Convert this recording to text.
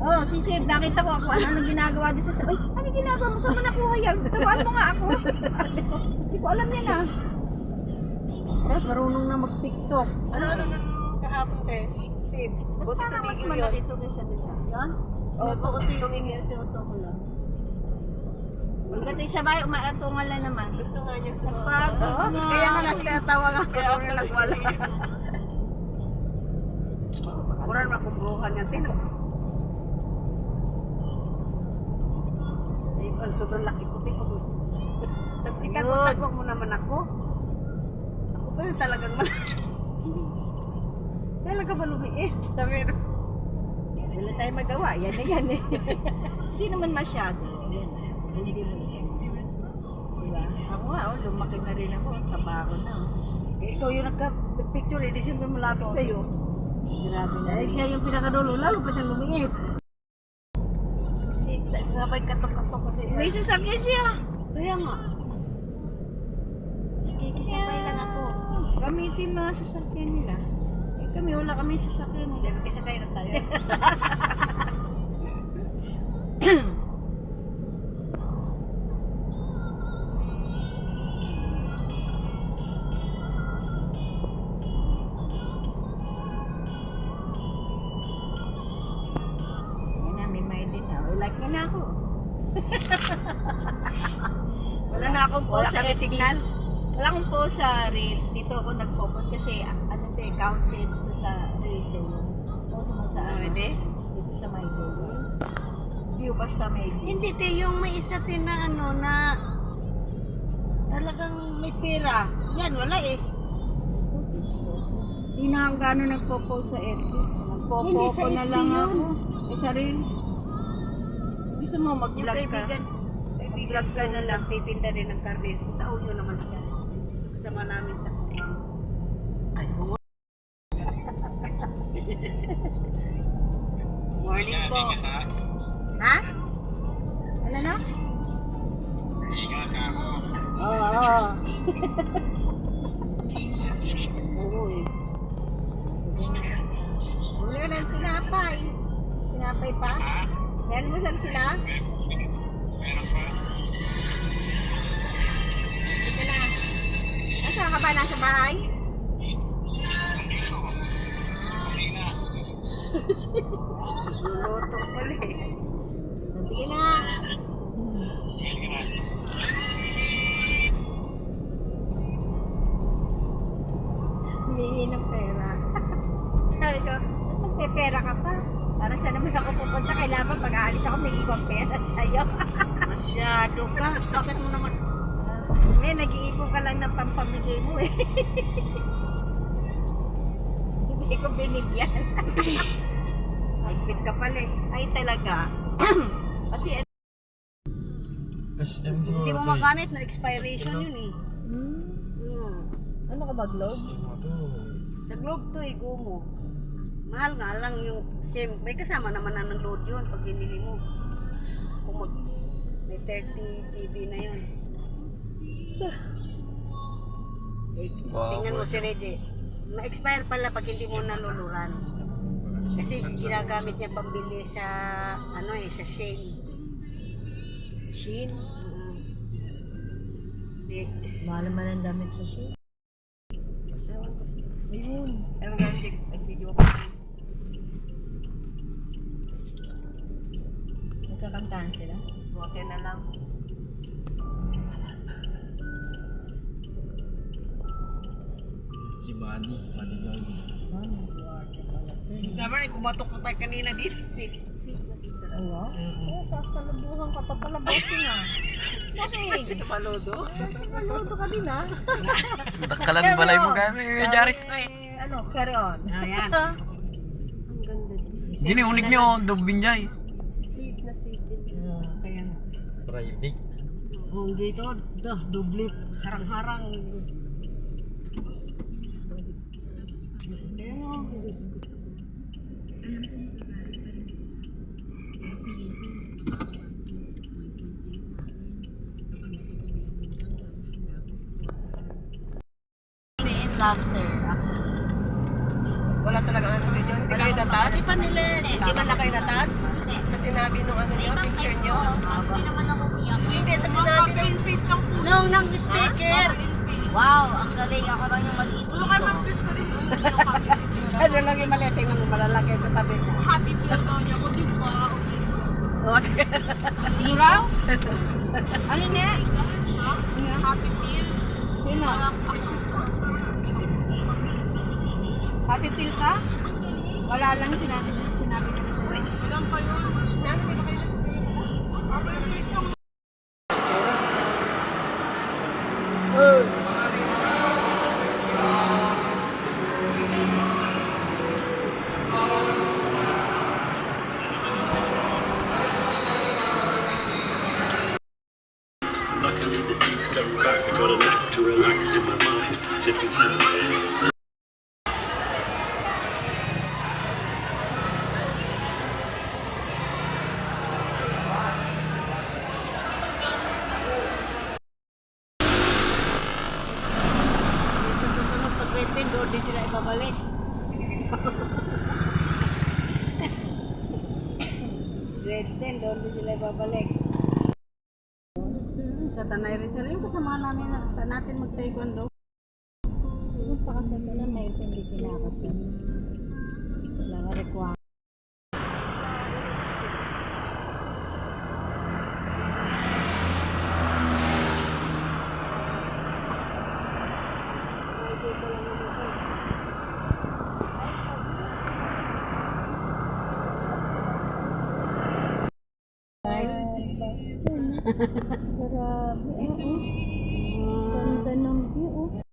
Oh, si Sib, nakita ko ako ano nang ginagawa din sa Ay, ano ginagawa mo? Saan mo nakuha yan? Tawaan mo nga ako. Hindi ko alam yan ah. Tapos marunong na mag-tiktok. Ano ano nang kahapon te? Sib. Buti Parang mas tumigil malaki yun. ito kaysa desa. Yan? Oo, Oh, buti tumigil. Ito ko lang. Pagkatay sabay, umaatungal na naman. Gusto nga niya sa Pagod na. Kaya nga nagtatawag ako Kaya ako nagwala. Kuran makumbuhan niya. Tino. Ang sobrang laki ko. Tipo, Nagpitago-tago mo naman ako. Ako ba yung talagang mal... Talaga ba lumiit? Sabi ko, Wala tayong magawa. Yan na yan eh. Hindi naman masyado. Hindi mo. Diba? Ako nga, oh, lumaki na rin ako. Taba ako na. eh, ikaw yung nagka, nagpicture eh, di siyempre malapit sa'yo. Grabe na Eh, siya yung pinakadulo, lalo pa siya lumiit. Sabay katok-katok kasi. May sasakyan siya. Kaya nga. Nakikisabay lang ako. Gamitin mga sasakyan nila. Eh, kami wala kami sasakyan nila. Kasi tayo na tayo. wala na akong Wala sa signal. Wala akong post sa Reels. Dito ako nag-focus kasi ano to eh, counted to sa Reels eh. Post mo sa ano, Pwede? dito sa my Google. View basta may view. Hindi, te, yung may isa tin na ano na talagang may pera. Yan, wala eh. Hindi na ang gano'n nagpo-post sa FB. Nagpo-post na lang ako. Eh, sa Reels. Gusto mo mag-vlog ka? kaibigan, kaibigan ka na lang, titinda rin ng karne. Sa Uyo naman siya. Kasama namin sa Ay, bungo. Morning po. Ha? Ano na? Oo. oo. Oo eh. Wala ka ng tinapay. Tinapay pa? May almusal sila? Sige na. Nasaan ka ba? Nasa bahay? Luluto pala eh. Sige na. Humingi ng pera. Sabi ko, ba't magpe-pera ka pa? Para saan naman ako pupunta? Kailangan pag aalis ako may ibang pera sa'yo. Masyado ka. Bakit mo naman? May nag-iipon ka lang ng pampamigay mo eh. Hindi ko binigyan. Magpit ka pala eh. Ay talaga. Kasi SM Hindi mo magamit, no expiration yun eh. hmm, Hmm. ano ka ba, Globe? Sa Globe to eh, Gumo. Mahal nga lang yung same. May kasama naman na ng load yun pag binili mo. Kung mag, may 30 GB na yun. Eh, Wow, tingnan mo si Reggie. Ma-expire pala pag hindi mo naluluran. Kasi ginagamit niya pambili sa ano eh, sa Shane. Shin. Mm. Eh, Mahal naman ang damit sa Shin. Ayun. Ewan nga, nag- nag-video ako. Nagkakantahan sila. Buti na lang. Si Buddy, Buddy Guard. Sabi rin, kumatok na tayo kanina dito. Sit, sit na na. Oo. Oo, sasalubuhan ka pa pala bossing ah. Bossing! Sa palodo. Maluto ka din ah. Dakalan balay mo kami, Jaris na eh. Eh, Ano, carry on. Ayan. Ang ganda din. Dini unig niyo, Dubinjay. Sit na sit din. Kaya, Private. kung dito, dah, dubli, harang-harang. Main laughter. Wala talaga ano video. Hindi kayo datas? Di pa nila. Hindi man na kayo na-touch? Sa sinabi nung ano niyo, picture niyo? Hindi, sa sinabi nung... Nung nang speaker. Wow, ang galing. Ako lang yung mag Sana lang yung maliit. Tingnan mo malalaki ito tabi mo. happy feel daw niya. Kung di ba, Okay. Muraw? Ano niya? Happy feel? Sino? Happy feel ka? Wala lang sinabi ko. Luckily, the seats come back. I got a knack to relax in my mind, sipping some ibabalik. grade 10, doon din sila ibabalik. Sa Tanay Rizal, yung kasama namin na natin mag-taekwondo. Grabe. Ganda ng view. oh.